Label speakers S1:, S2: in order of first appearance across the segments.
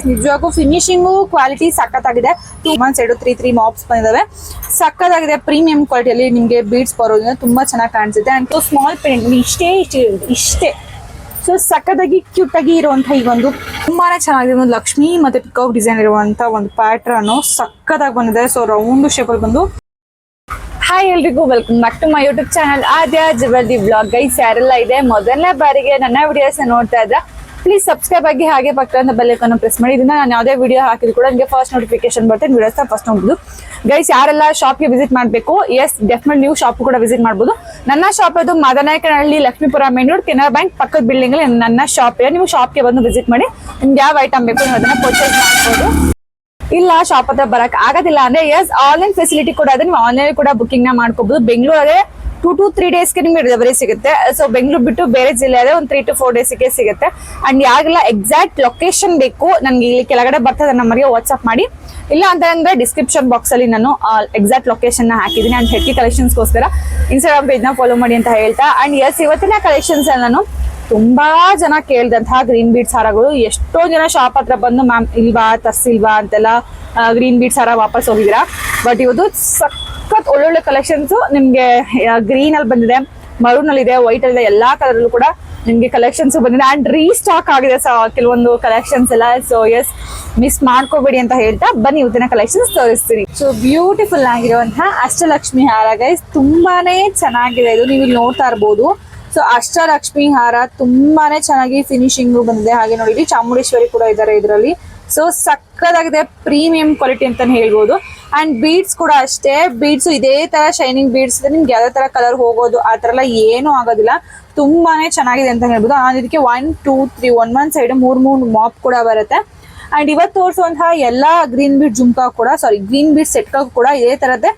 S1: Guys ನಿಜವಾಗೂ finishing quality ಸಖತ್ತಾಗಿದೆ. Two months ಎರಡು ತ್ರೀ ತ್ರೀ ಮಾಪ್ಸ್ ಬಂದಿದಾವೆ. ಸಖತ್ತಾಗಿದೆ ಪ್ರೀಮಿಯಂ ಕ್ವಾಲಿಟಿಯಲ್ಲಿ ನಿಮಗೆ ಬೀಡ್ಸ್ ಬರೋದ್ರಿಂದ ತುಂಬಾ ಚೆನ್ನಾಗಿ ಕಾಣಿಸುತ್ತೆ. ಅಂಡ್ ಸ್ಮಾಲ್ ಪ್ರಿಂಟ್ ಇಷ್ಟೇ ಇಷ್ಟೇ ಇಷ್ಟೇ. ಸೊ ಸಖತ್ತಾಗಿ ಕ್ಯೂಟ್ ಆಗಿ ಇರುವಂತಹ ಈ ಒಂದು ತುಂಬಾನೇ ಚೆನ್ನಾಗಿದೆ. ಒಂದು ಲಕ್ಷ್ಮಿ ಮತ್ತೆ ಪಿಕೌಟ್ ಡಿಸೈನ್ ಇರುವಂತಹ ಒಂದು ಪ್ಯಾಟ್ರನ್ ಸಖತ್ತಾಗಿ ಬಂದಿದೆ. ಸೊ ರೌಂಡ್ ಶೇಪ್ ಅಲ್ಲಿ ಬಂದು. ಹಾಯ್ ಎಲ್ರಿಗೂ welcome back to my YouTube channel Aadya ಜಬಲ್ದಿ blog guys ಯಾರೆಲ್ಲ ಇದೆ, ಮೊದಲನೇ ಬಾರಿಗೆ ನನ್ನ ವಿಡಿಯೋಸ್ ನೋಡ್ತಾ ಇದ್ರೆ ಪ್ಲೀಸ್ ಸಬ್ಸ್ಕ್ರೈಬ್ ಆಗಿ ಹಾಗೆ ಪಕ್ಕದ ಬೆಲ್ಲೈಕನ್ನು ಪ್ರೆಸ್ ಮಾಡಿ. ಇದನ್ನ ನಾನು ಯಾವುದೇ ವಿಡಿಯೋ ಹಾಕಿದ್ರು ಕೂಡ ನಿಮಗೆ ಫಸ್ಟ್ ನೋಟಿಫಿಕೇಶನ್ ಬರ್ತೇನೆ ವಿಡಿಯೋಸ್ ಫಸ್ಟ್ ನೋಡ್ಬೋದು. ಗೈಸ್ ಯಾರೆಲ್ಲ ಶಾಪ್ಗೆ ವಿಸಿಟ್ ಮಾಡಬೇಕು? ಎಸ್ ಡೆಫಿನೆಟ್ ನೀವು ಶಾಪ್ ಕೂಡ ವಿಸಿಟ್ ಮಾಡ್ಬೋದು. ನನ್ನ ಶಾಪ್ ಅದು Madanayakanahalli Lakshmipura main road Canara bank ಪಕ್ಕದ ಬಿಲ್ಡಿಂಗ್ ಅಲ್ಲಿ ನನ್ನ ಶಾಪ್ ಇದೆ. ನೀವು ಶಾಪ್ಗೆ ಬಂದು ವಿಸಿಟ್ ಮಾಡಿ. ನಿಮ್ಗೆ ಯಾವ ಐಟಮ್ ಬೇಕು ನೀವು ಅದನ್ನ ಪರ್ಚೇಸ್ ಮಾಡ್ಬೋದು. ಇಲ್ಲ ಶಾಪ್ ಹತ್ರ ಬರಕ್ ಆಗೋದಿಲ್ಲ ಅಂದ್ರೆ ಎಸ್ ಆನ್ಲೈನ್ ಫೆಸಿಲಿಟಿ ಕೂಡ ಇದೆ. ನೀವು ಆನ್ಲೈನ್ ಕೂಡ ಬುಕಿಂಗ್ನ ಮಾಡ್ಕೋಬಹುದು ಬೆಂಗಳೂರಲ್ಲಿ ಟೂ ಟು ತ್ರೀ ಡೇಸ್ಗೆ ನಿಮಗೆ ಡೆಲಿವರಿ ಸಿಗುತ್ತೆ. ಸೊ ಬೆಂಗಳೂರು ಬಿಟ್ಟು ಬೇರೆ ಜಿಲ್ಲೆ ಅದೇ ಒಂದು ತ್ರೀ ಟು ಫೋರ್ ಡೇಸಿಗೆ ಸಿಗುತ್ತೆ. ಅಂಡ್ ಯಾರಿಗೆಲ್ಲ ಎಕ್ಸಾಕ್ಟ್ ಲೊಕೇಶನ್ ಬೇಕು, ನನಗೆ ಇಲ್ಲಿ ಕೆಳಗಡೆ ಬರ್ತದೆ ನಂಬರ್ಗೆ ವಾಟ್ಸ್ಆಪ್ ಮಾಡಿ. ಇಲ್ಲ ಅಂತ ಡಿಸ್ಕ್ರಿಪ್ಷನ್ ಬಾಕ್ಸಲ್ಲಿ ನಾನು ಎಕ್ಸಾಕ್ಟ್ ಲೊಕೇಶನ್ನ ಹಾಕಿದ್ದೀನಿ. ಅಂಡ್ ಹೆಕ್ಕಿ ಕಲೆಕ್ಷನ್ಸ್ಗೋಸ್ಕರ ಇನ್ಸ್ಟಾಗ್ರಾಮ್ ಪೇಜ್ನ ಫಾಲೋ ಮಾಡಿ ಅಂತ ಹೇಳ್ತಾ. ಆ್ಯಂಡ್ ಎಸ್ ಇವತ್ತಿನ ಕಲೆಕ್ಷನ್ಸ್ ನಾನು ತುಂಬಾ ಜನ ಕೇಳಿದಂತಹ ಗ್ರೀನ್ ಬೀಟ್ ಹಾರಗಳು ಎಷ್ಟೋ ಜನ ಶಾಪ್ ಹತ್ರ ಬಂದು ಮ್ಯಾಮ್ ಇಲ್ವಾ? ತರ್ಸಿಲ್ವಾ? ಅಂತೆಲ್ಲ ಗ್ರೀನ್ ಬೀಟ್ ಹಾರ ವಾಪಸ್ ಹೋಗಿದ್ದೀರಾ? ಬಟ್ ಇವತ್ತು ಸಖತ್ ಒಳ್ಳೊಳ್ಳೆ ಕಲೆಕ್ಷನ್ಸ್ ನಿಮ್ಗೆ ಗ್ರೀನ್ ಅಲ್ಲಿ ಬಂದಿದೆ ಮರೂನ್ ಅಲ್ಲಿ ಇದೆ ವೈಟ್ ಅಲ್ಲಿ ಇದೆ, ಎಲ್ಲಾ ಕಲರ್ ಕೂಡ ನಿಮ್ಗೆ ಕಲೆಕ್ಷನ್ಸ್ ಬಂದಿದೆ. ಅಂಡ್ ರೀಸ್ಟಾಕ್ ಆಗಿದೆ ಕೆಲವೊಂದು ಕಲೆಕ್ಷನ್ಸ್ ಎಲ್ಲ. ಸೊ ಎಸ್ ಮಿಸ್ ಮಾಡ್ಕೋಬೇಡಿ ಅಂತ ಹೇಳ್ತಾ ಬನ್ನಿ ಇವತ್ತಿನ ಕಲೆಕ್ಷನ್ಸ್ ತೋರಿಸ್ತೀನಿ. ಸೊ ಬ್ಯೂಟಿಫುಲ್ ಆಗಿರುವಂತಹ ಅಷ್ಟಲಕ್ಷ್ಮಿ ಹಾರ ಗೈಸ್ ತುಂಬಾನೇ ಚೆನ್ನಾಗಿದೆ ಇದು. ನೀವು ಇಲ್ಲಿ ನೋಡ್ತಾ ಇರ್ಬೋದು. ಸೊ ಅಷ್ಟಲಕ್ಷ್ಮಿ ಹಾರ ತುಂಬಾನೇ ಚೆನ್ನಾಗಿ ಫಿನಿಶಿಂಗ್ ಬಂದಿದೆ. ಹಾಗೆ ನೋಡಿ ಚಾಮುಂಡೇಶ್ವರಿ ಕೂಡ ಇದ್ದಾರೆ ಇದರಲ್ಲಿ. ಸೊ ಸಕ್ಕದಾಗಿದೆ ಪ್ರೀಮಿಯಂ ಕ್ವಾಲಿಟಿ ಅಂತಾನೆ ಹೇಳ್ಬೋದು. ಅಂಡ್ ಬೀಡ್ಸ್ ಕೂಡ ಅಷ್ಟೇ. ಬೀಡ್ಸ್ ಇದೇ ತರ ಶೈನಿಂಗ್ ಬೀಡ್ಸ್ ಇದೆ. ನಿಮ್ಗೆ ಯಾವ್ದೇ ತರ ಕಲರ್ ಹೋಗೋದು, ಆ ತರ ಎಲ್ಲ ಏನೂ ಆಗೋದಿಲ್ಲ. ತುಂಬಾನೇ ಚೆನ್ನಾಗಿದೆ ಅಂತ ಹೇಳ್ಬೋದು. ನಾನು ಇದಕ್ಕೆ one two three one one side ಮೂರ್ ಮೂರ್ ಮಾಪ್ ಕೂಡ ಬರುತ್ತೆ. ಅಂಡ್ ಇವತ್ತು ತೋರಿಸುವಂತಹ ಎಲ್ಲಾ ಗ್ರೀನ್ ಬೀಡ್ ಜುಮ್ಕಾ ಕೂಡ ಸಾರಿ ಗ್ರೀನ್ ಬೀಡ್ ಸೆಟ್ಗೂ ಕೂಡ ಇದೇ ತರದ್ದೇ.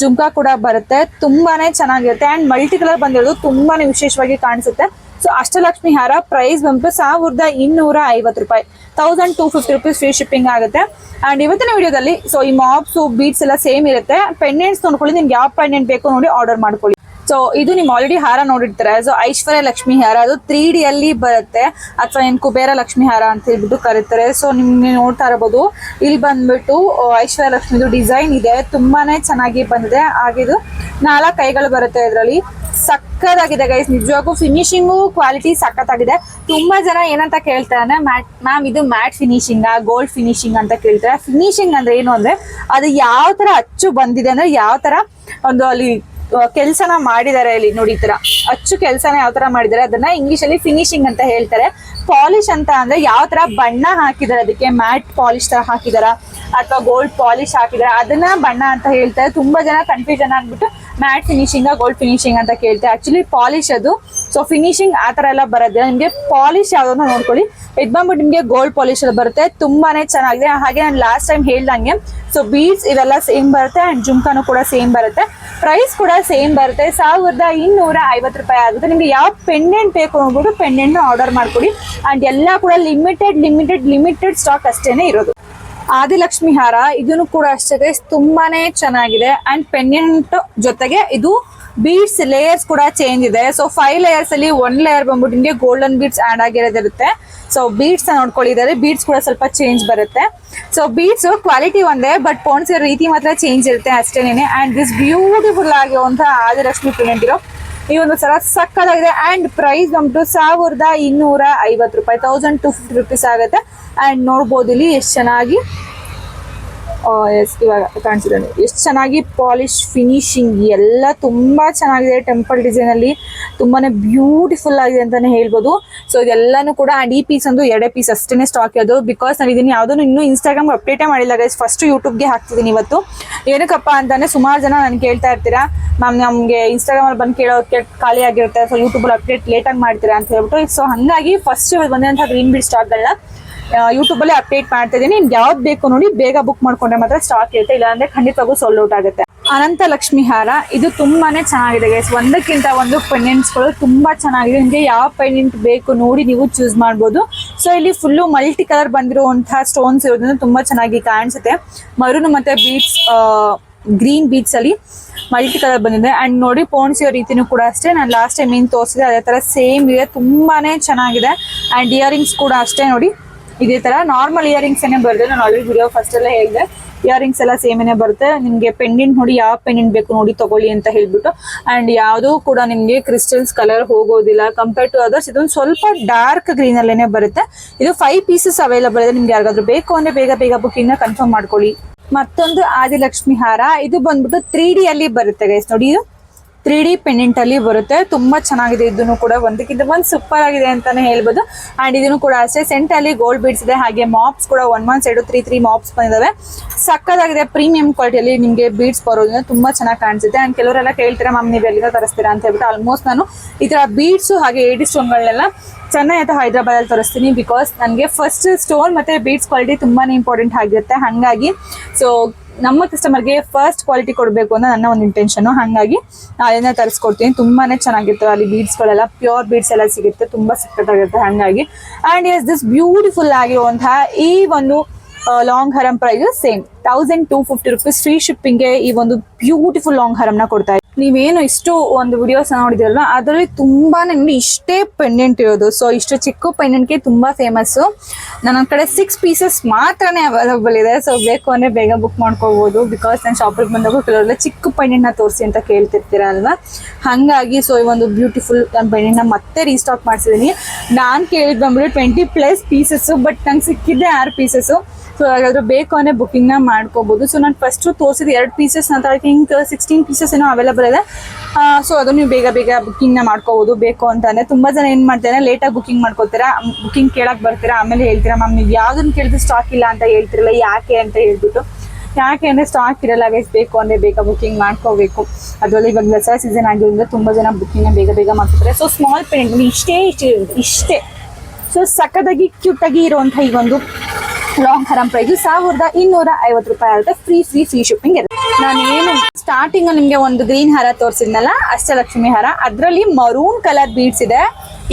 S1: ಜುಮ್ಕಾ ಕೂಡ ಬರುತ್ತೆ. ತುಂಬಾನೇ ಚೆನ್ನಾಗಿರುತ್ತೆ. ಅಂಡ್ ಮಲ್ಟಿ ಕಲರ್ ಬಂದಿರೋದು ತುಂಬಾನೇ ವಿಶೇಷವಾಗಿ ಕಾಣಿಸುತ್ತೆ. ಸೊ ಅಷ್ಟಲಕ್ಷ್ಮಿ ಹಾರ ಪ್ರೈಸ್ ಬಂದು ಸಾವಿರದ ಇನ್ನೂರ ಐವತ್ತು ರೂಪಾಯಿ. Thousand two fifty rupees free shipping ಆಗುತ್ತೆ. ಅಂಡ್ ಇವತ್ತಿನ ವಿಡಿಯೋದಲ್ಲಿ ಸೊ ಈ ಮಾಪ್ಸು ಬೀಟ್ಸ್ ಎಲ್ಲ ಸೇಮ್ ಇರುತ್ತೆ. ಪೆಂಡೆಂಟ್ಸ್ ನೋಡ್ಕೊಳ್ಳಿ ನಿಮ್ಗೆ ಯಾವ ಪೆಂಡೆಂಟ್ ಬೇಕು ನೋಡಿ ಆರ್ಡರ್ ಮಾಡ್ಕೊಳ್ಳಿ. ಸೊ ಇದು ನೀವು ಆಲ್ರೆಡಿ ಹಾರ ನೋಡಿರ್ತಾರೆ. ಸೊ ಐಶ್ವರ್ಯ ಲಕ್ಷ್ಮಿ ಹಾರ ಅದು ತ್ರೀ ಡಿ ಅಲ್ಲಿ ಬರುತ್ತೆ. ಅಥವಾ ಏನ್ ಕುಬೇರ ಲಕ್ಷ್ಮಿ ಹಾರ ಅಂತ ಹೇಳ್ಬಿಟ್ಟು ಕರೀತಾರೆ. ಸೊ ನಿಮ್ಗೆ ನೋಡ್ತಾ ಇರಬಹುದು. ಇಲ್ಲಿ ಬಂದ್ಬಿಟ್ಟು ಆ, ಐಶ್ವರ್ಯ ಲಕ್ಷ್ಮಿದು ಡಿಸೈನ್ ಇದೆ. ತುಂಬಾನೇ ಚೆನ್ನಾಗಿ ಬಂದಿದೆ. ಹಾಗಿದು ನಾಲ್ಕು ಕೈಗಳು ಬರುತ್ತೆ ಇದರಲ್ಲಿ. ಸಕ್ಕತ್ತಾಗಿದೆ ಗೈಸ್ ನಿಜವಾಗೂ ಫಿನಿಶಿಂಗು ಕ್ವಾಲಿಟಿ ಸಖತ್ತಾಗಿದೆ. ತುಂಬಾ ಜನ ಏನಂತ ಕೇಳ್ತಾರೆ ಮ್ಯಾಟ್ ಮ್ಯಾಮ್ ಇದು ಮ್ಯಾಟ್ ಫಿನಿಶಿಂಗ್ ಗೋಲ್ಡ್ ಫಿನಿಶಿಂಗ್ ಅಂತ ಕೇಳ್ತಾರೆ. ಫಿನಿಶಿಂಗ್ ಅಂದ್ರೆ ಏನು ಅಂದ್ರೆ ಅದು ಯಾವ ತರ ಅಚ್ಚು ಬಂದಿದೆ ಅಂದ್ರೆ ಯಾವ ತರ ಒಂದು ಅಲ್ಲಿ ಕೆಲಸನ ಮಾಡಿದ್ದಾರೆ ಇಲ್ಲಿ ನೋಡಿ ಅಚ್ಚು ಕೆಲಸನ ಯಾವ ತರ ಮಾಡಿದ್ದಾರೆ, ಅದನ್ನ ಇಂಗ್ಲಿಷ್ ಅಲ್ಲಿ ಫಿನಿಶಿಂಗ್ ಅಂತ ಹೇಳ್ತಾರೆ. ಪಾಲಿಶ್ ಅಂತ ಅಂದ್ರೆ ಯಾವ ತರ ಬಣ್ಣ ಹಾಕಿದಾರೆ ಅದಕ್ಕೆ ಮ್ಯಾಟ್ ಪಾಲಿಶ್ ತರ ಹಾಕಿದಾರ, ಅಥವಾ ಗೋಲ್ಡ್ ಪಾಲಿಶ್ ಹಾಕಿದಾರ, ಅದನ್ನ ಬಣ್ಣ ಅಂತ ಹೇಳ್ತಾರೆ. ತುಂಬಾ ಜನ ಕನ್ಫ್ಯೂಷನ್ ಆಗ್ಬಿಟ್ಟು ಮ್ಯಾಟ್ ಫಿನಿಶಿಂಗ್ ಗೋಲ್ಡ್ ಫಿನಿಶಿಂಗ್ ಅಂತ ಕೇಳ್ತಾರೆ. ಆಕ್ಚುಲಿ ಪಾಲಿಶ್ ಅದು. ಸೊ ಫಿನಿಶಿಂಗ್ ಆ ತರ ಎಲ್ಲ ಬರೋದಿಲ್ಲ ನಿಮ್ಗೆ ಪಾಲಿಶ್ ಯಾವ್ದನ್ನ ನೋಡ್ಕೊಳ್ಳಿ. ಇದು ಬಂದ್ಬಿಟ್ಟು ನಿಮ್ಗೆ ಗೋಲ್ಡ್ ಪಾಲಿಶ್ ಅಲ್ಲಿ ಬರುತ್ತೆ. ತುಂಬಾನೇ ಚೆನ್ನಾಗಿದೆ. ಹಾಗೆ ನಾನು ಲಾಸ್ಟ್ ಟೈಮ್ ಹೇಳ್ದಂಗೆ ಸೊ ಬೀಡ್ಸ್ ಇವೆಲ್ಲ ಸೇಮ್ ಬರುತ್ತೆ ಅಂಡ್ ಜುಮ್ಕಾನು ಕೂಡ ಸೇಮ್ ಬರುತ್ತೆ. ಪ್ರೈಸ್ ಕೂಡ ಸೇಮ್ ಬರುತ್ತೆ. ಸಾವಿರದ ಇನ್ನೂರ ರೂಪಾಯಿ ಆಗುತ್ತೆ. ನಿಮ್ಗೆ ಯಾವ ಪೆಂಡೆಂಟ್ ಬೇಕು ಅಂದ್ಬಿಟ್ಟು ಪೆಂಡೆಂಟ್ ಆರ್ಡರ್ ಮಾಡ್ಕೊಡಿ. ಅಂಡ್ ಎಲ್ಲ ಕೂಡ ಲಿಮಿಟೆಡ್ ಲಿಮಿಟೆಡ್ ಲಿಮಿಟೆಡ್ ಸ್ಟಾಕ್ ಅಷ್ಟೇನೆ ಇರೋದು. ಆದಿಲಕ್ಷ್ಮಿ ಹಾರ ಇದನ್ನು ಕೂಡ ಅಷ್ಟೇ ತುಂಬಾನೇ ಚೆನ್ನಾಗಿದೆ. ಅಂಡ್ ಪೆಂಡೆಂಟ್ ಜೊತೆಗೆ ಇದು ಬೀಡ್ಸ್ ಲೇಯರ್ಸ್ ಕೂಡ ಚೇಂಜ್ ಇದೆ. ಸೊ ಫೈವ್ ಲೇಯರ್ಸ್ ಅಲ್ಲಿ ಒನ್ ಲೇಯರ್ ಬಂದ್ಬಿಟ್ಟು ನಿಮಗೆ ಗೋಲ್ಡನ್ ಬೀಡ್ಸ್ ಆಡ್ ಆಗಿರೋದಿರುತ್ತೆ. ಸೊ ಬೀಡ್ಸ್ ನೋಡ್ಕೊಳ್ಳಿದ್ದಾರೆ ಬೀಡ್ಸ್ ಕೂಡ ಸ್ವಲ್ಪ ಚೇಂಜ್ ಬರುತ್ತೆ. ಸೊ ಬೀಡ್ಸ್ ಕ್ವಾಲಿಟಿ ಒಂದೇ ಬಟ್ ಪೋನ್ಸ್ ರೀತಿ ಮಾತ್ರ ಚೇಂಜ್ ಇರುತ್ತೆ ಅಷ್ಟೇನೆ ಅಂಡ್ ದಿಸ್ ಬ್ಯೂಟಿಫುಲ್ ಆಗಿರುವಂತಹ ಆದಿಲಕ್ಷ್ಮಿ ಪ್ರಿಂಟ್ ಇರೋ ಈ ಒಂದು ಸರ ಸಕ್ಕದಾಗಿದೆ ಅಂಡ್ ಪ್ರೈಸ್ ಬಂದ್ಬಿಟ್ಟು ಸಾವಿರದ ಇನ್ನೂರ ಐವತ್ತು ರೂಪಾಯಿ ತೌಸಂಡ್ ಟು ಫಿಫ್ಟಿ ರುಪೀಸ್ ಆಗುತ್ತೆ. ಅಂಡ್ ನೋಡ್ಬೋದು ಇಲ್ಲಿ ಎಷ್ಟು ಚೆನ್ನಾಗಿ ಎಸ್ ಇವಾಗ ಕಾಣಿಸಿದೆ ಎಷ್ಟು ಚೆನ್ನಾಗಿ ಪಾಲಿಶ್, ಫಿನಿಶಿಂಗ್, ಎಲ್ಲ ತುಂಬ ಚೆನ್ನಾಗಿದೆ. ಟೆಂಪಲ್ ಡಿಸೈನ್ ಅಲ್ಲಿ ತುಂಬಾನೇ ಬ್ಯೂಟಿಫುಲ್ ಆಗಿದೆ ಅಂತಾನೆ ಹೇಳ್ಬೋದು. ಸೊ ಇದೆಲ್ಲನೂ ಕೂಡ ಆ ಡಿ ಪೀಸ್ ಒಂದು ಎರಡೇ ಪೀಸ್ ಅಷ್ಟೇ ಸ್ಟಾಕ್ ಇರೋದು ಬಿಕಾಸ್ ನಾನು ಇದನ್ನ ಯಾವುದನ್ನು ಇನ್ನೂ ಇನ್ಸ್ಟಾಗ್ರಾಮ್ಗೆ ಅಪ್ಡೇಟೇ ಮಾಡಿಲ್ಲ ಗೈಸ್ ಫಸ್ಟ್ ಯೂಟ್ಯೂಬ್ಗೆ ಹಾಕ್ತಿದ್ದೀನಿ ಇವತ್ತು. ಏನಕ್ಕಪ್ಪ ಅಂತಾನೆ ಸುಮಾರು ಜನ ನಾನು ಕೇಳ್ತಾ ಇರ್ತೀರಾ? ಮ್ಯಾಮ್, ನಮಗೆ ಇನ್ಸ್ಟಾಗ್ರಾಮಲ್ಲಿ ಬಂದು ಕೇಳೋಕೆ ಖಾಲಿ ಆಗಿರುತ್ತೆ. ಸೊ ಯೂಟ್ಯೂಬಲ್ಲಿ ಅಪ್ಡೇಟ್ ಲೇಟಾಗಿ ಮಾಡ್ತೀರಾ ಅಂತ ಹೇಳ್ಬಿಟ್ಟು. ಸೊ ಹಾಗಾಗಿ ಫಸ್ಟ್ ಬಂದಂತ ಗ್ರೀನ್ ಬೀಡ್ ಸ್ಟಾಕ್ಗಳನ್ನ ಯೂಟ್ಯೂಬಲ್ಲಿ ಅಪ್ಡೇಟ್ ಮಾಡ್ತಾ ಇದ್ದೀನಿ ನಿಮ್ಗೆ ಯಾವ್ದು ಬೇಕು ನೋಡಿ ಬೇಗ ಬುಕ್ ಮಾಡ್ಕೊಂಡ್ರೆ ಮಾತ್ರ ಸ್ಟಾಕ್ ಇರುತ್ತೆ. ಇಲ್ಲಾಂದ್ರೆ ಖಂಡಿತವಾಗೂ ಸೋಲ್ಡ್ ಔಟ್ ಆಗುತ್ತೆ. ಅನಂತ ಲಕ್ಷ್ಮಿ ಹಾರ. ಇದು ತುಂಬಾನೇ ಚೆನ್ನಾಗಿದೆ ಗೈಸ್ ಒಂದಕ್ಕಿಂತ ಒಂದು ಪೆಂಡೆಂಟ್ಸ್ಗಳು ತುಂಬಾ ಚೆನ್ನಾಗಿದೆ. ನಿಮಗೆ ಯಾವ ಪೆಂಡೆಂಟ್ ಬೇಕು ನೋಡಿ ನೀವು ಚೂಸ್ ಮಾಡ್ಬೋದು. ಸೊ ಇಲ್ಲಿ ಫುಲ್ಲು ಮಲ್ಟಿ ಕಲರ್ ಬಂದಿರುವಂತಹ ಸ್ಟೋನ್ಸ್ ಇರೋದ್ರಿಂದ ತುಂಬಾ ಚೆನ್ನಾಗಿ ಕಾಣಿಸುತ್ತೆ. ಮರುನು ಮತ್ತೆ ಬೀಟ್ಸ್ ಗ್ರೀನ್ ಬೀಟ್ಸ್ ಅಲ್ಲಿ ಮಲ್ಟಿ ಕಲರ್ ಬಂದಿದೆ. ಅಂಡ್ ನೋಡಿ ಪೋಣಿಸಿಯೋ ರೀತಿನೂ ಕೂಡ ಅಷ್ಟೇ. ನಾನು ಲಾಸ್ಟ್ ಟೈಮ್ ಏನು ತೋರಿಸಿದೆ ಅದೇ ತರ ಸೇಮ್ ಇದೆ. ತುಂಬಾನೇ ಚೆನ್ನಾಗಿದೆ. ಅಂಡ್ ಇಯರಿಂಗ್ಸ್ ಕೂಡ ಅಷ್ಟೇ ನೋಡಿ. ಇದೇ ತರ ನಾರ್ಮಲ್ ಇಯರಿಂಗ್ಸ್ ಏನೇ ಬರುತ್ತೆ, ನಾನು ಆಲ್ರೆಡಿ ವಿಡಿಯೋ ಫಸ್ಟ್ ಎಲ್ಲ ಹೇಳಿದೆ. ಇಯರಿಂಗ್ಸ್ ಎಲ್ಲ ಸೇಮ್ ಏನೇ ಬರುತ್ತೆ. ನಿಮಗೆ ಪೆಂಡೆಂಟ್ ನೋಡಿ ಯಾವ ಪೆಂಡೆಂಟ್ ಬೇಕು ನೋಡಿ ತಗೊಳ್ಳಿ ಅಂತ ಹೇಳ್ಬಿಟ್ಟು. ಅಂಡ್ ಯಾವುದೂ ಕೂಡ ನಿಮಗೆ ಕ್ರಿಸ್ಟಲ್ಸ್ ಕಲರ್ ಹೋಗೋದಿಲ್ಲ. ಕಂಪೇರ್ ಟು ಅದರ್ಸ್ ಇದೊಂದು ಸ್ವಲ್ಪ ಡಾರ್ಕ್ ಗ್ರೀನ್ ಅಲ್ಲೇನೆ ಬರುತ್ತೆ. ಇದು ಫೈವ್ ಪೀಸಸ್ ಅವೈಲಬಲ್ ಇದೆ. ನಿಮ್ಗೆ ಯಾರಿಗಾದ್ರೂ ಬೇಕು ಅಂದ್ರೆ ಬೇಗ ಬೇಗ ಬುಕ್ಕಿಂಗ್ ಕನ್ಫರ್ಮ್ ಮಾಡ್ಕೊಳ್ಳಿ. ಮತ್ತೊಂದು ಆದಿಲಕ್ಷ್ಮಿ ಹಾರ. ಇದು ಬಂದ್ಬಿಟ್ಟು ತ್ರೀ ಡಿ ಅಲ್ಲಿ ಬರುತ್ತೆ ಗೈಸ್ ನೋಡಿ ಇದು. ತ್ರೀ ಡಿ ಪೆಂಡೆಂಟ್ ಅಲ್ಲಿ ಬರುತ್ತೆ. ತುಂಬಾ ಚೆನ್ನಾಗಿದೆ. ಇದನ್ನು ಕೂಡ ಒಂದಕ್ಕಿಂತ ಒಂದು ಸೂಪರ್ ಆಗಿದೆ ಅಂತಾನೆ ಹೇಳ್ಬೋದು. ಅಂಡ್ ಇದನ್ನು ಕೂಡ ಅಷ್ಟೇ ಸೆಂಟ್ ಅಲ್ಲಿ ಗೋಲ್ಡ್ ಬೀಡ್ಸ್ ಇದೆ. ಹಾಗೆ ಮಾಪ್ಸ್ ಕೂಡ one one side three three mops ಬಂದಿದ್ದಾವೆ ಸಕ್ಕದಾಗಿದೆ. ಪ್ರೀಮಿಯಂ ಕ್ವಾಲಿಟಿಯಲ್ಲಿ ನಿಮಗೆ ಬೀಡ್ಸ್ ಬರೋದ್ರಿಂದ ತುಂಬಾ ಚೆನ್ನಾಗಿ ಕಾಣಿಸುತ್ತೆ. ಅಂಡ್ ಕೆಲವರೆಲ್ಲ ಕೇಳ್ತೀರಾ, ಮ್ಯಾಮ್ ನೀವು ಎಲ್ಲಿಂದ ತರಿಸ್ತೀರಾ? ಅಂತ ಹೇಳ್ಬಿಟ್ಟು ಆಲ್ಮೋಸ್ಟ್ ನಾನು ಈ ತರ ಬೀಡ್ಸ್ ಹಾಗೆ ಏಡಿ ಸ್ಟೋನ್ಗಳನ್ನೆಲ್ಲ ಚೆನ್ನೈ ಅಥವಾ ಹೈದರಾಬಾದ್ ಅಲ್ಲಿ ತರಿಸ್ತೀನಿ. ಬಿಕಾಸ್ ನನಗೆ ಫಸ್ಟ್ ಸ್ಟೋನ್ ಮತ್ತೆ ಬೀಡ್ಸ್ ಕ್ವಾಲಿಟಿ ತುಂಬಾನೇ ಇಂಪಾರ್ಟೆಂಟ್ ಆಗಿರುತ್ತೆ. ಹಾಗಾಗಿ ಸೊ ನಮ್ಮ ಕಸ್ಟಮರ್ಗೆ ಫಸ್ಟ್ ಕ್ವಾಲಿಟಿ ಕೊಡಬೇಕು ಅನ್ನೋ ನನ್ನ ಒಂದು ಇಂಟೆನ್ಷನ್ ಹಾಗಾಗಿ ಅಲ್ಲಿಂದ ತರಿಸ್ಕೊಡ್ತೀನಿ. ತುಂಬಾನೇ ಚೆನ್ನಾಗಿರ್ತವೆ ಅಲ್ಲಿ ಬೀಡ್ಸ್ಗಳೆಲ್ಲ ಪ್ಯೂರ್ ಬೀಡ್ಸ್ ಎಲ್ಲ ಸಿಗುತ್ತೆ. ತುಂಬಾ ಸಕ್ಕತ್ತಾಗಿರುತ್ತೆ. ಹಾಗಾಗಿ. ಆ್ಯಂಡ್ ಎಸ್ ದಿಸ್ ಬ್ಯೂಟಿಫುಲ್ ಆಗಿರುವಂತಹ ಈ ಒಂದು long ಹರಂ price same thousand two fifty rupees free ಶಿಪ್ಪಿಂಗ್ಗೆ ಈ ಒಂದು ಬ್ಯೂಟಿಫುಲ್ ಲಾಂಗ್ ಹರಮ್ನ ಕೊಡ್ತಾ ಇದ್ದೀವಿ ನೀವೇನು ಇಷ್ಟು ಒಂದು ವಿಡಿಯೋಸ್ ನೋಡಿದಿರಲ್ಲ, ಅದರಲ್ಲಿ ತುಂಬಾ ನಿಮ್ಗೆ ಇಷ್ಟೇ ಪೆಂಡೆಂಟ್ ಇರೋದು. ಸೊ ಇಷ್ಟು ಚಿಕ್ಕ ಪೆಂಡೆಂಟ್ಗೆ ತುಂಬಾ ಫೇಮಸ್ಸು ನನ್ನ ಕಡೆ ಸಿಕ್ಸ್ ಪೀಸಸ್ ಮಾತ್ರನೇ ಅವೈಲಬಲ್ ಇದೆ. ಸೊ ಬೇಕು ಅಂದರೆ ಬೇಗ ಬುಕ್ ಮಾಡ್ಕೋಬೋದು. ಬಿಕಾಸ್ ನಾನು ಶಾಪಿಗೆ ಬಂದಾಗ ಕೆಲವರೆಲ್ಲ ಚಿಕ್ಕ ಪೆಂಡೆಂಟ್ನ ತೋರಿಸಿ ಅಂತ ಕೇಳ್ತಿರ್ತೀರ ಅಲ್ವಾ? ಹಾಗಾಗಿ ಸೊ ಈ ಒಂದು ಬ್ಯೂಟಿಫುಲ್ ಪೆಂಡೆಂಟ್ನ ಮತ್ತೆ ರೀಸ್ಟಾಕ್ ಮಾಡಿಸಿದ್ದೀನಿ ನಾನು ಕೇಳಿದ್ ಬಂದ್ಬಿಟ್ಟು ಟ್ವೆಂಟಿ ಪ್ಲಸ್ ಪೀಸಸ್ಸು ಬಟ್ ನಂಗೆ ಸಿಕ್ಕಿದ್ದೆ ಆರು ಪೀಸಸ್ಸು ಸೊ ಹಾಗಾದ್ರೆ ಬೇಕು ಅಂದರೆ ಬುಕ್ಕಿಂಗ್ನ ಮಾಡ್ಕೋಬೋದು. ಸೊ ನಾನು ಫಸ್ಟು ತೋರಿಸಿದ ಎರಡು ಪೀಸಸ್ ಅಂತ ಥಿಂಕ್ ಸಿಕ್ಸ್ಟೀನ್ ಪೀಸಸ್ ಏನೋ ಅವೈಲಬಲ್ ಇದೆ. ಸೊ ಅದು ನೀವು ಬೇಗ ಬೇಗ ಬುಕ್ಕಿಂಗ್ನ ಮಾಡ್ಕೋಬೋದು. ಬೇಕು ಅಂತಂದರೆ ತುಂಬ ಜನ ಏನು ಮಾಡ್ತಾರೆ ಲೇಟಾಗಿ ಬುಕ್ಕಿಂಗ್ ಮಾಡ್ಕೋತೀರಾ ಬುಕ್ಕಿಂಗ್ ಕೇಳಕ್ಕೆ ಬರ್ತೀರಾ, ಆಮೇಲೆ ಹೇಳ್ತೀರಾ, ಮ್ಯಾಮ್, ನೀವು ಯಾವುದನ್ನು ಕೇಳಿದ್ರೆ ಸ್ಟಾಕ್ ಇಲ್ಲ ಅಂತ ಹೇಳ್ತಿರಲ್ಲ, ಯಾಕೆ ಅಂತ ಹೇಳ್ಬಿಟ್ಟು. ಯಾಕೆ ಅಂದರೆ ಸ್ಟಾಕ್ ಇರಲ್ಲ ಗೈಸ್ ಬೇಕು ಅಂದರೆ ಬೇಗ ಬುಕ್ಕಿಂಗ್ ಮಾಡ್ಕೋಬೇಕು. ಅದರಲ್ಲಿ ಇವಾಗ ದಸರಾ ಸೀಸನ್ ಆಗಿರೋದ್ರಿಂದ ತುಂಬ ಜನ ಬುಕ್ಕಿಂಗ್ನ ಬೇಗ ಬೇಗ ಮಾಡ್ತಿದ್ದಾರೆ ಸೊ ಸ್ಮಾಲ್ ಪೇಂಟ್ ಇಷ್ಟೇ ಇಷ್ಟೇ ಇಷ್ಟೇ. ಸೊ ಸಕ್ಕದಾಗಿ ಕ್ಯೂಟಾಗಿ ಇರುವಂತಹ ಈ ಒಂದು ಲಾಂಗ್ ಹರಂ ಪ್ರೈಸ್ ಸಾವಿರದ ಇನ್ನೂರ ಐವತ್ತು ರೂಪಾಯಿ ಆಗುತ್ತೆ. ಫ್ರೀ ಫ್ರೀ ಫ್ರೀ ಶಿಪ್ಪಿಂಗ್ ಇರುತ್ತೆ ನಾನು ಏನು ಸ್ಟಾರ್ಟಿಂಗ್ ನಿಮಗೆ ಒಂದು ಗ್ರೀನ್ ಹರ ತೋರಿಸಿದ್ನಲ್ಲ, ಅಷ್ಟಲಕ್ಷ್ಮಿ ಹರ, ಅದರಲ್ಲಿ ಮರೂನ್ ಕಲರ್ ಬೀಡ್ಸ್ ಇದೆ.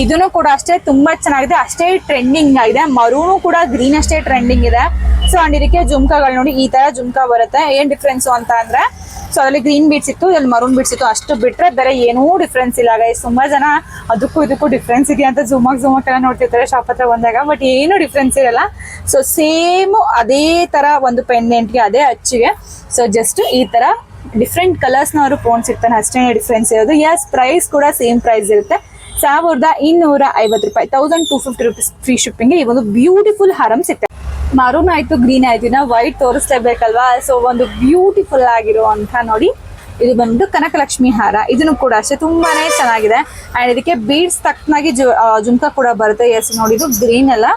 S1: ಇದನ್ನು ಕೂಡ ಅಷ್ಟೇ ತುಂಬಾ ಚೆನ್ನಾಗಿದೆ. ಅಷ್ಟೇ ಟ್ರೆಂಡಿಂಗ್ ಆಗಿದೆ. ಮರೂನು ಕೂಡ ಗ್ರೀನ್ ಅಷ್ಟೇ ಟ್ರೆಂಡಿಂಗ್ ಇದೆ. ಸೊ ಅಂಡ್ ಇದಕ್ಕೆ ಜುಮ್ಕಾಗಳು ನೋಡಿ, ಈ ತರ ಜುಮ್ಕಾ ಬರುತ್ತೆ. ಏನ್ ಡಿಫ್ರೆನ್ಸ್ ಅಂತ ಅಂದ್ರೆ ಸೊ ಅದರಲ್ಲಿ ಗ್ರೀನ್ ಬೀಟ್ಸ್ ಇತ್ತು ಇಲ್ಲಿ ಮರೂನ್ ಬೀಟ್ಸ್ ಇತ್ತು. ಅಷ್ಟು ಬಿಟ್ರೆ ಬೇರೆ ಏನೂ ಡಿಫ್ರೆನ್ಸ್ ಇಲ್ಲ ಗೈಸ್ ತುಂಬಾ ಜನ ಅದಕ್ಕೂ ಇದಕ್ಕೂ ಡಿಫ್ರೆನ್ಸ್ ಇದೆ ಅಂತ ಜೂಮಾಗ್ ಜೂಮಾಗ್ ಎಲ್ಲ ನೋಡ್ತಿರ್ತಾರೆ ಶಾಪ್ ಹತ್ರ ಬಂದಾಗ. ಬಟ್ ಏನು ಡಿಫ್ರೆನ್ಸ್ ಇರಲ್ಲ. ಸೊ ಸೇಮ್ ಅದೇ ತರ ಒಂದು ಪೆಂಡೆಂಟ್ಗೆ ಅದೇ ಅಚ್ಚಿಗೆ ಸೊ ಜಸ್ಟ್ ಈ ತರ ಡಿಫ್ರೆಂಟ್ ಕಲರ್ಸ್ನ ಅವರು ಫೋನ್ ಸಿಗ್ತಾನೆ ಅಷ್ಟೇ ಡಿಫ್ರೆನ್ಸ್ ಇರೋದು. ಎಸ್ ಪ್ರೈಸ್ ಕೂಡ ಸೇಮ್ ಪ್ರೈಸ್ ಇರುತ್ತೆ. ಸಾವಿರದ ಇನ್ನೂರ ಐವತ್ತು ರೂಪಾಯಿ thousand two fifty rupees free shipping ಈ ಒಂದು ಬ್ಯೂಟಿಫುಲ್ ಹರಂ ಸಿಗ್ತದೆ ಮರೂನ್ ಆಯ್ತು ಗ್ರೀನ್ ಆಯ್ತು ವೈಟ್ ತೋರಿಸ್ಲೇಬೇಕಲ್ವಾ? ಸೊ ಒಂದು ಬ್ಯೂಟಿಫುಲ್ ಆಗಿರುವಂತ ನೋಡಿ ಇದು ಬಂದು ಕನಕಲಕ್ಷ್ಮಿ ಹಾರ. ಇದನ್ನು ಕೂಡ ಅಷ್ಟೇ ತುಂಬಾನೇ ಚೆನ್ನಾಗಿದೆ. ಅಂಡ್ ಇದಕ್ಕೆ ಬೀಡ್ಸ್ ತಕ್ಕನಾಗಿ ಜುಮ್ಕಾ ಕೂಡ ಬರುತ್ತೆ. ಎಸ್ ನೋಡಿ, ಇದು ಗ್ರೀನ್ ಅಲ್ಲ.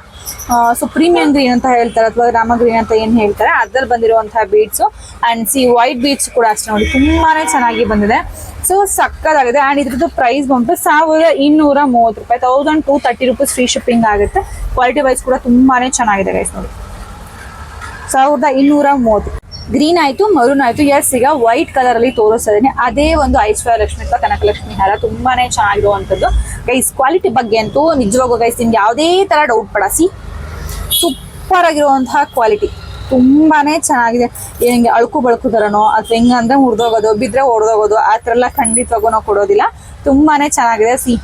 S1: ಸೊ ಪ್ರೀಮಿಯಂ ಗ್ರೀನ್ ಅಂತ ಹೇಳ್ತಾರೆ ಅಥವಾ ರಾಮ ಗ್ರೀನ್ ಅಂತ ಏನ್ ಹೇಳ್ತಾರೆ, ಅದ್ರಲ್ಲಿ ಬಂದಿರುವಂತಹ beads and sea white beads ಕೂಡ ಅಷ್ಟೇ ನೋಡಿ, ತುಂಬಾನೇ ಚೆನ್ನಾಗಿ ಬಂದಿದೆ. ಸೊ ಸಕ್ಕದಾಗಿದೆ. ಅಂಡ್ ಇದ್ರದ್ದು ಪ್ರೈಸ್ ಬಂದ್ಬಿಟ್ಟು ಸಾವಿರದ ಇನ್ನೂರ ಮೂವತ್ತು ರೂಪಾಯಿ. Thousand two thirty rupees free shipping ಆಗುತ್ತೆ. ಕ್ವಾಲಿಟಿ ವೈಸ್ ಕೂಡ ತುಂಬಾನೇ ಚೆನ್ನಾಗಿದೆ ಗೈಸ್ ನೋಡಿ. ಸಾವಿರದ ಇನ್ನೂರ ಮೂವತ್ತು. ಗ್ರೀನ್ ಆಯ್ತು ಮರೂನ್ ಆಯ್ತು ಎಸ್ ಈಗ ವೈಟ್ ಕಲರ್ ಅಲ್ಲಿ ತೋರಿಸ್ತಾ ಇದ್ದೀನಿ ಅದೇ ಒಂದು ಐಶ್ವರ್ಯ ಲಕ್ಷ್ಮಿ ಅಥವಾ ಕನಕಲಕ್ಷ್ಮಿ ಹಾರ ತುಂಬಾನೇ ಚೆನ್ನಾಗಿರುವಂತದ್ದು ಗೈಸ್ ಕ್ವಾಲಿಟಿ ಬಗ್ಗೆ ಅಂತೂ ನಿಜವಾಗೂ ಗೈಸ್ ನಿಮ್ಗೆ ಯಾವುದೇ ತರ ಡೌಟ್ ಪಡಿಸಿ ಸೂಪರ್ ಆಗಿರುವಂತಹ ಕ್ವಾಲಿಟಿ ತುಂಬಾನೇ ಚೆನ್ನಾಗಿದೆ. ಹಿಂಗೆ ಅಳ್ಕು ಬಳಕು ತರನೋ, ಅಥವಾ ಹೆಂಗಂದ್ರೆ ಮುರಿದೋಗೋದು, ಬಿದ್ರೆ ಹೊಡೆದೋಗೋದು ಆ ಥರ ಎಲ್ಲ ಖಂಡಿತವಾಗೂ ಕೊಡೋದಿಲ್ಲ. ತುಂಬಾನೇ ಚೆನ್ನಾಗಿದೆ. C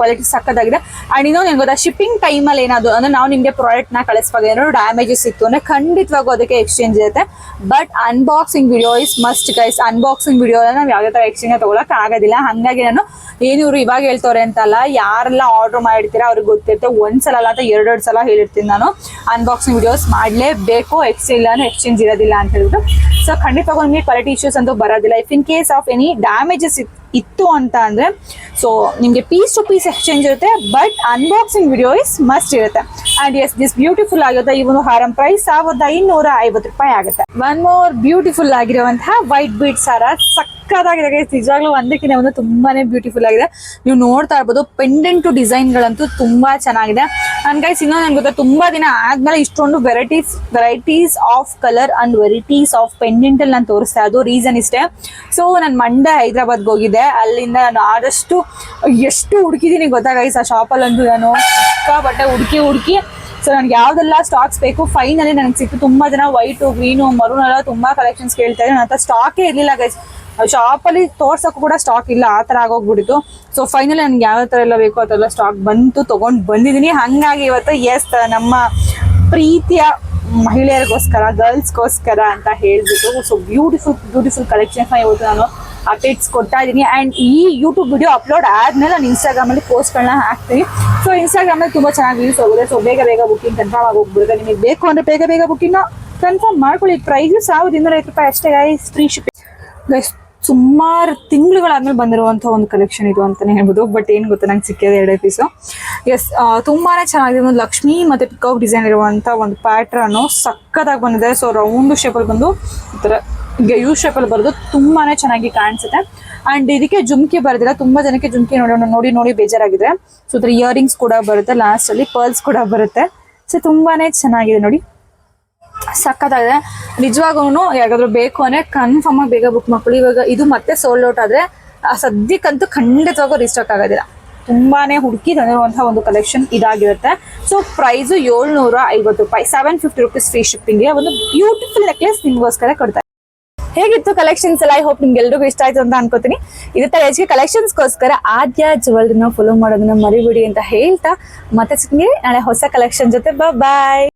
S1: quality ಸಕ್ಕದಾಗಿದೆ. ಅಂಡ್ ಇನ್ನೊಂದು ಏನು ಗೊತ್ತಾ? ಶಿಪ್ಪಿಂಗ್ ಟೈಮಲ್ಲಿ ಏನಾದ್ರು ಅಂದ್ರೆ ನಾವು ನಿಮಗೆ ಪ್ರಾಡಕ್ಟ್ನ ಕಳಿಸುವಾಗ ಏನಾದ್ರು ಡ್ಯಾಮೇಜಸ್ ಇತ್ತು ಅಂದ್ರೆ ಖಂಡಿತವಾಗೂ ಅದಕ್ಕೆ ಎಕ್ಸ್ಚೇಂಜ್ ಇರುತ್ತೆ. But unboxing video is must guys unboxing video ನಾವು ಯಾವುದೇ ಥರ ಎಕ್ಸ್ಚೇಂಜ್ ತಗೊಳಕ್ ಆಗೋದಿಲ್ಲ. ಹಾಗಾಗಿ ನಾನು ಏನು ಇವರು ಇವಾಗ ಹೇಳ್ತವ್ರೆ ಅಂತಲ್ಲ, ಯಾರೆಲ್ಲ ಆರ್ಡರ್ ಮಾಡಿರ್ತೀರಾ ಅವ್ರಿಗೆ ಗೊತ್ತಿರುತ್ತೆ. ಒಂದ್ಸಲ ಅಲ್ಲ ಅಂತ ಎರಡೆರಡು ಸಲ ಹೇಳಿರ್ತೀನಿ ನಾನು. ಅನ್ಬಾಕ್ಸಿಂಗ್ ವಿಡಿಯೋಸ್ ಮಾಡಲೇಬೇಕು. ಎಕ್ಸ್ಚೇಂಜ್ ಇಲ್ಲ ಎಕ್ಸ್ಚೇಂಜ್ ಇರೋದಿಲ್ಲ ಅಂತ ಹೇಳ್ಬಿಟ್ಟು. ಸೊ ಖಂಡಿತವಾಗೂ ನಿಮಗೆ ಕ್ವಾಲಿಟಿ ಇಶ್ಯೂಸ್ ಅಂತೂ ಬರೋದಿಲ್ಲ. If in case of any damages ಇತ್ತು ಅಂತ ಅಂದ್ರೆ ಸೊ ನಿಮಗೆ ಪೀಸ್ ಟು ಪೀಸ್ ಎಕ್ಸ್ಚೇಂಜ್ ಇರುತ್ತೆ but unboxing video is must ಇರುತ್ತೆ. ಆ್ಯಂಡ್ ಎಸ್ ದಿಸ್ ಬ್ಯೂಟಿಫುಲ್ ಆಗುತ್ತೆ ಈ ಒಂದು ಹಾರಂ ಪ್ರೈಸ್ ಸಾವಿರದ ಇನ್ನೂರ ಐವತ್ತು ರೂಪಾಯಿ ಆಗುತ್ತೆ. ಒನ್ ಮೋರ್ ಬ್ಯೂಟಿಫುಲ್ ಆಗಿರುವಂತಹ ವೈಟ್ ಬೀಡ್ಸ್ ಹಾರ ಸಕ್ಕತ್ತಾಗಿದೆ ಗೈಸ್ ನಿಜವಾಗ್ಲೂ ಒಂದಕ್ಕಿಂತ ಒಂದು ತುಂಬಾನೇ ಬ್ಯೂಟಿಫುಲ್ ಆಗಿದೆ. ನೀವು ನೋಡ್ತಾ ಇರ್ಬೋದು ಪೆಂಡೆಂಟ್ ಡಿಸೈನ್ಗಳಂತೂ ತುಂಬಾ ಚೆನ್ನಾಗಿದೆ. ಅಂಡ್ ಗೈಸ್ ಇನ್ನೊಂದು ನನ್ಗೆ ಗೊತ್ತಾ, ತುಂಬಾ ದಿನ ಆದ್ಮೇಲೆ ಇಷ್ಟೊಂದು varieties varieties of colour and varieties of pendant ಅಲ್ಲಿ ನಾನು ತೋರಿಸ್ತಾ ಅದು ರೀಸನ್ ಇಷ್ಟೇ. ಸೊ ನಾನು ಮಂಡೆ ಹೈದ್ರಾಬಾದ್ಗೆ ಹೋಗಿದ್ದೆ. ಅಲ್ಲಿಂದ ನಾನು ಆದಷ್ಟು, ಎಷ್ಟು ಹುಡುಕಿದ್ದೀನಿ ಗೊತ್ತಾ ಗೈಸ್ ಆ ಶಾಪಲ್ಲಂತೂ ನಾನು. ಬಟ್ಟೆ ಹುಡುಕಿ ಹುಡುಕಿ. ಸೊ ನನಗೆ ಯಾವ್ದೆಲ್ಲ ಸ್ಟಾಕ್ಸ್ ಬೇಕು ಫೈನಲಿ ನನಗೆ ಸಿಕ್ತು. ತುಂಬಾ ಜನ ವೈಟು ಗ್ರೀನು ಮರೂನ್ ತುಂಬಾ ಕಲೆಕ್ಷನ್ಸ್ ಕೇಳ್ತಾ ಇದ್ದಾರೆ ನನ್ನ ಹತ್ರ ಸ್ಟಾಕೇ ಇರಲಿಲ್ಲ ಗೈಸ್ ಶಾಪಲ್ಲಿ ತೋರ್ಸಕ್ಕೂ ಕೂಡ ಸ್ಟಾಕ್ ಇಲ್ಲ, ಆ ಥರ ಆಗೋಗ್ಬಿಟ್ಟಿತ್ತು. ಸೊ ಫೈನಲಿ ನನಗೆ ಯಾವ ಥರ ಎಲ್ಲ ಬೇಕು ಅದೆಲ್ಲ ಸ್ಟಾಕ್ ಬಂತು, ತೊಗೊಂಡು ಬಂದಿದ್ದೀನಿ ಹಾಗಾಗಿ ಇವತ್ತು ಎಸ್ ನಮ್ಮ ಪ್ರೀತಿಯ ಮಹಿಳೆಯರಿಗೋಸ್ಕರ ಗರ್ಲ್ಸ್ಗೋಸ್ಕರ ಅಂತ ಹೇಳ್ಬಿಟ್ಟು ಸೊ ಬ್ಯೂಟಿಫುಲ್ ಬ್ಯೂಟಿಫುಲ್ ಕಲೆಕ್ಷನ್ಸ್ ಇವತ್ತು ನಾನು ಅಪ್ಡೇಟ್ಸ್ ಕೊಡ್ತಾ ಇದ್ದೀನಿ. ಆ್ಯಂಡ್ ಈ ಯೂಟ್ಯೂಬ್ ವಿಡಿಯೋ ಅಪ್ಲೋಡ್ ಆದಮೇಲೆ ನಾನು ಇನ್ಸ್ಟಾಗ್ರಾಮಲ್ಲಿ ಪೋಸ್ಟ್ಗಳನ್ನ ಹಾಕ್ತೀನಿ. ಸೊ ಇನ್ಸ್ಟಾಗ್ರಾಮಲ್ಲಿ ತುಂಬ ಚೆನ್ನಾಗಿ ರೀಲ್ಸ್ ಹೋಗುತ್ತೆ. ಸೊ ಬೇಗ ಬೇಗ ಬುಕ್ಕಿಂಗ್ ಕನ್ಫರ್ಮ್ ಆಗಿ ಹೋಗ್ಬಿಡುತ್ತೆ. ನಿಮಗೆ ಬೇಕು ಅಂದರೆ ಬೇಗ ಬೇಗ ಬುಕ್ಕಿಂಗ್ನ ಕನ್ಫರ್ಮ್ ಮಾಡ್ಕೊಳ್ಳಿ. ಪ್ರೈಸು ಸಾವಿರದ ಇನ್ನೂರೈವತ್ತು ರೂಪಾಯಿ ಅಷ್ಟೇ ಗಾಯ್ಸ್ ಫ್ರೀ ಶಿಪ್ಪಿಂಗ್ ಗೈಸ್ ಸುಮಾರು ತಿಂಗಳುಗಳಾದ್ಮೇಲೆ ಬಂದಿರುವಂಥ ಒಂದು ಕಲೆಕ್ಷನ್ ಇದು ಅಂತಾನೆ ಹೇಳ್ಬೋದು. ಬಟ್ ಏನು ಗೊತ್ತಾ, ನಂಗೆ ಸಿಕ್ಕಿದೆ ಎರಡು ಪೀಸು ಎಸ್ ತುಂಬಾನೇ ಚೆನ್ನಾಗಿದೆ. ಒಂದು ಲಕ್ಷ್ಮಿ ಮತ್ತೆ ಪಿಕಾಕ್ ಡಿಸೈನ್ ಇರುವಂಥ ಒಂದು ಪ್ಯಾಟ್ರನ್ನು ಸಕ್ಕತ್ತಾಗಿ ಬಂದಿದೆ. ಸೊ ರೌಂಡ್ ಶೇಪಲ್ಲಿ ಬಂದು, ಈ ಯು ಅಲ್ಲಿ ಬರೋದು ತುಂಬಾನೇ ಚೆನ್ನಾಗಿ ಕಾಣಿಸುತ್ತೆ. ಅಂಡ್ ಇದಕ್ಕೆ ಜುಮ್ಕಿ ಬರೋದಿಲ್ಲ. ತುಂಬಾ ಜನಕ್ಕೆ ಜುಮ್ಕಿ ನೋಡಿ ನೋಡಿ ನೋಡಿ ಬೇಜಾರಾಗಿದೆ. ಸೊ ಇಯರಿಂಗ್ಸ್ ಕೂಡ ಬರುತ್ತೆ. ಲಾಸ್ಟ್ ಅಲ್ಲಿ ಪರ್ಲ್ಸ್ ಕೂಡ ಬರುತ್ತೆ. ಸೊ ತುಂಬಾನೇ ಚೆನ್ನಾಗಿದೆ ನೋಡಿ. ಸಕ್ಕತ್ತಾಗಿದೆ. ನಿಜವಾಗೂ ಯಾರಿಗಾದ್ರೂ ಬೇಕು ಅಂದರೆ ಕನ್ಫರ್ಮ್ ಆಗಿ ಬೇಗ ಬುಕ್ ಮಾಡ್ಕೊಳ್ಳಿ. ಇವಾಗ ಇದು ಮತ್ತೆ ಸೋಲ್ಡ್ ಔಟ್ ಆದರೆ ಸದ್ಯಕ್ಕಂತೂ ಖಂಡಿತವಾಗೂ ರೀಸ್ಟಾಕ್ ಆಗೋದಿಲ್ಲ. ತುಂಬಾನೇ ಹುಡುಕಿ ತಂದಿರುವಂತಹ ಒಂದು ಕಲೆಕ್ಷನ್ ಇದಾಗಿರುತ್ತೆ. ಸೊ ಪ್ರೈಸು ಏಳ್ನೂರ ಐವತ್ತು ರೂಪಾಯಿ ಸೆವೆನ್ ಫಿಫ್ಟಿ ರುಪೀಸ್ ಫ್ರೀ ಶಿಪ್ಪಿಂಗ್ಗೆ ಒಂದು ಬ್ಯೂಟಿಫುಲ್ ನೆಕ್ಲೆಸ್ ನಿಮಗೋಸ್ಕರ ಕೊಡ್ತಾರೆ ಹೇಗಿತ್ತು ಕಲೆಕ್ಷನ್ಸ್ ಎಲ್ಲ? ಐ ಹೋಪ್ ನಿಮ್ಗೆ ಎಲ್ರಿಗೂ ಇಷ್ಟ ಆಯ್ತು ಅಂತ ಅನ್ಕೋತೀನಿ. ಇದೇ ತರ ಹೆಚ್ಚಿಗೆ ಕಲೆಕ್ಷನ್ಸ್ಗೋಸ್ಕರ ಆದ್ಯ ಜುವೆಲ್ರಿನ ಫಾಲೋ ಮಾಡೋದನ್ನ ಮರಿಬಿಡಿ ಅಂತ ಹೇಳ್ತಾ ಮತ್ತೆ ಸಿಕ್ಕಿ ನಾಳೆ ಹೊಸ ಕಲೆಕ್ಷನ್ ಜೊತೆ. ಬಾಯ್